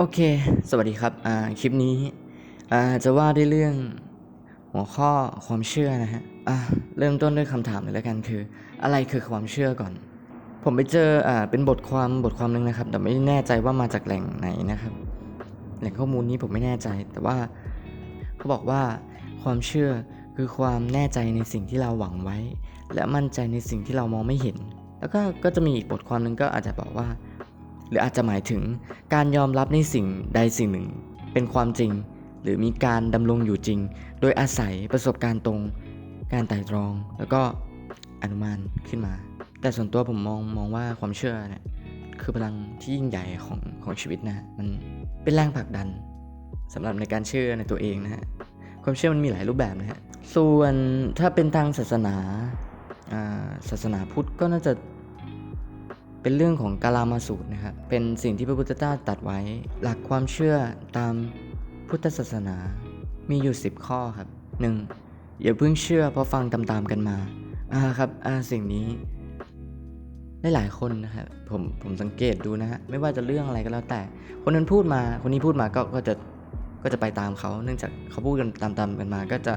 โอเค สวัสดีครับ อ่า คลิปนี้ อ่า จะว่าด้วยเรื่องหัวข้อความเชื่อนะฮะ อ่า เริ่มต้นด้วยคำถามเลยแล้วกันคือ อะไรคือความเชื่อก่อน ผมไปเจอ อ่า เป็นบทความบทความหนึ่งนะครับ แต่ไม่แน่ใจว่ามาจากแหล่งไหนนะครับ แหล่งข้อมูลนี้ผมไม่แน่ใจ แต่ว่าเขาบอกว่าความเชื่อคือความแน่ใจในสิ่งที่เราหวังไว้ และมั่นใจในสิ่งที่เรามองไม่เห็น แล้วก็ ก็จะมีอีกบทความหนึ่งก็อาจจะบอกว่า หรืออาจจะหมายถึงการยอมรับในสิ่งใดสิ่งหนึ่ง เป็นความจริง หรือมีการดำรงอยู่จริง โดยอาศัยประสบการณ์ตรง การไต่ตรอง แล้วก็อนุมานขึ้นมา แต่ส่วนตัวผมมองมองว่าความเชื่อเนี่ยคือพลังที่ยิ่งใหญ่ของของชีวิตนะมันเป็นแรงผลักดันสำหรับในการเชื่อในตัวเองนะฮะความเชื่อมันมีหลายรูปแบบนะฮะส่วนถ้าเป็นทางศาสนาอ่าศาสนาพุทธก็น่าจะ เป็นเรื่องของกาลามาสูตรนะครับเป็นสิ่งที่พระพุทธเจ้าตัดไว้ หลักความเชื่อตามพุทธศาสนา มีอยู่ 10 ข้อครับ 1. อย่าเพิ่งเชื่อเพราะฟังตามๆกันมาอ่าครับอ่าสิ่งนี้ได้หลายคนนะครับผมผมสังเกตดูนะฮะไม่ว่าจะเรื่องอะไรก็แล้วแต่ คนนั้นพูดมาคนนี้พูดมาก็ก็จะก็จะไปตามเขา เนื่องจากเขาพูดกันตามๆกันมาก็จะ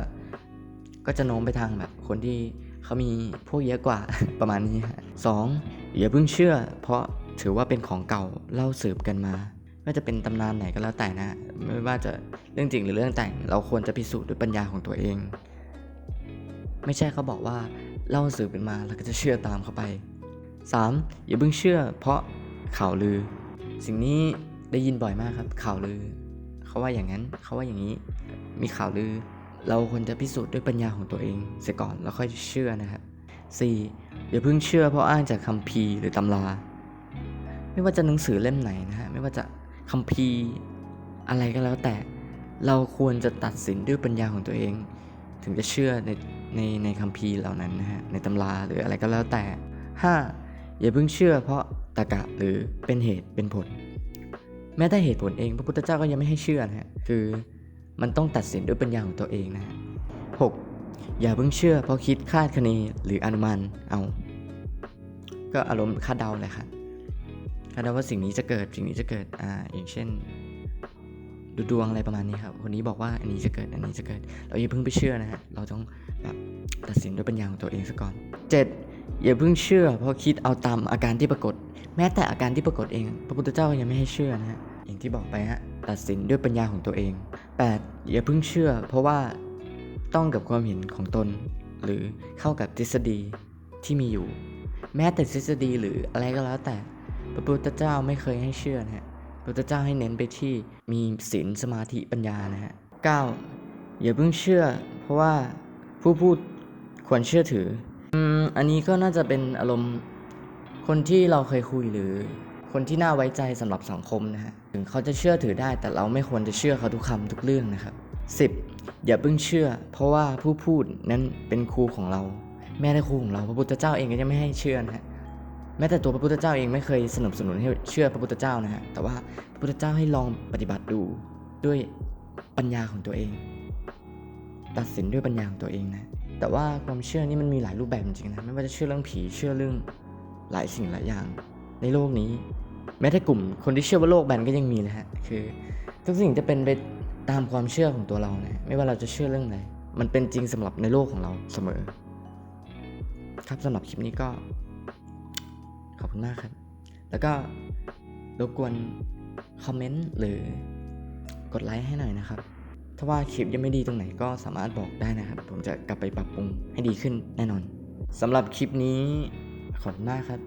ก็จะโน้มไปทางแบบ คนที่เขามีพวกเยอะกว่า ประมาณนี้สอง อย่าเพิ่งเชื่อ เพราะถือว่าเป็นของเก่าเล่าสืบกันมาไม่ว่าจะเป็นตำนานไหนก็แล้วแต่นะ ไม่ว่าจะเรื่องจริงหรือเรื่องแต่ง เราควรจะพิสูจน์ด้วยปัญญาของตัวเอง ไม่ใช่เขาบอกว่าเล่าสืบกันมาแล้วก็จะเชื่อตามเขาไป 3. อย่าเพิ่งเชื่อ เพราะข่าวลือ สิ่งนี้ได้ยินบ่อยมากครับข่าวลือ เขาว่าอย่างนั้นเขาว่าอย่างนี้ มีข่าวลือ เราควรจะพิสูจน์ด้วยปัญญาของตัวเอง เสียก่อนแล้วค่อยเชื่อนะครับ 4. อย่าเพิ่งเชื่อเพราะอ้างจากคัมภีร์หรือตำรา ไม่ว่าจะหนังสือเล่มไหนนะฮะ ไม่ว่าจะคัมภีร์อะไรก็แล้วแต่ เราควรจะตัดสินด้วยปัญญาของตัวเอง ถึงจะเชื่อในในในคัมภีร์เหล่านั้นนะฮะ ในตำราหรืออะไรก็แล้วแต่ 5. อย่าเพิ่งเชื่อเพราะตรรกะหรือเป็นเหตุเป็นผล แม้แต่เหตุผลเองพระพุทธเจ้าก็ยังไม่ให้เชื่อนะฮะ คือมันต้องตัดสินด้วยปัญญาของตัวเองนะฮะ 6. อย่าเพิ่งเชื่อเพราะคิดคาดคะเนหรืออนุมานเอา ก็อารมณ์คาดเดาเลยครับคาดเดาว่าสิ่งนี้จะเกิดสิ่งนี้จะเกิดอ่าอย่างเช่นดูดวงอะไรประมาณนี้ครับ คนนี้บอกว่าอันนี้จะเกิด อันนี้จะเกิด เราอย่าเพิ่งไปเชื่อนะฮะ เราต้องแบบตัดสินด้วยปัญญาของตัวเองซะก่อน 7. อย่าเพิ่งเชื่อ เพราะคิดเอาตามอาการที่ปรากฏ แม้แต่อาการที่ปรากฏเอง พระพุทธเจ้ายังไม่ให้เชื่อนะฮะ อย่างที่บอกไปฮะ ตัดสินด้วยปัญญาของตัวเอง 8. อย่าเพิ่งเชื่อ เพราะว่า ต้องกับความเห็นของตน หรือเข้ากับทฤษฎีที่มีอยู่ แม้แต่ทฤษฎีหรืออะไรก็แล้วแต่พระพุทธเจ้าไม่เคยให้เชื่อนะฮะพระพุทธเจ้าให้เน้นไปที่มีศีลสมาธิปัญญานะฮะ 9. อย่าเพิ่งเชื่อ เพราะว่าผู้พูดควรเชื่อถืออืมอันนี้ก็น่าจะเป็นอารมณ์คนที่เราเคยคุยหรือคนที่น่าไว้ใจสำหรับสังคมนะฮะถึงเขาจะเชื่อถือได้แต่เราไม่ควรจะเชื่อเขาทุกคำทุกเรื่องนะครับ 10. อย่าเพิ่งเชื่อ เพราะว่าผู้พูดนั้นเป็นครูของเรา แม้แต่ครูของเราพระพุทธเจ้าเองก็ยังไม่ให้เชื่อนะฮะแม้แต่ตัวพระพุทธเจ้าเองไม่เคยสนับสนุนให้เชื่อพระพุทธเจ้านะฮะแต่ว่าพระพุทธเจ้าให้ลองปฏิบัติดูด้วยปัญญาของตัวเอง ตัดสินด้วยปัญญาของตัวเองนะแต่ว่าความเชื่อนี่มันมีหลายรูปแบบจริงๆนะไม่ว่าจะเชื่อเรื่องผีเชื่อเรื่องหลายสิ่งหลายอย่าง ในโลกนี้ แม้แต่กลุ่มคนที่เชื่อว่าโลกแบนก็ยังมีเลยฮะคือทุกสิ่งจะเป็นไป ตามความเชื่อของตัวเรานะไม่ว่าเราจะเชื่อเรื่องไหนมันเป็นจริงสำหรับในโลกของเราเสมอ ครับสำหรับคลิปนี้ก็ ขอบคุณมากครับ แล้วก็รบกวนคอมเมนต์หรือกดไลค์ให้หน่อยนะครับ ถ้าว่าคลิปยังไม่ดีตรงไหนก็สามารถบอกได้นะครับ ผมจะกลับไปปรับปรุงให้ดีขึ้นแน่นอนสำหรับคลิปนี้ขอบคุณมากครับ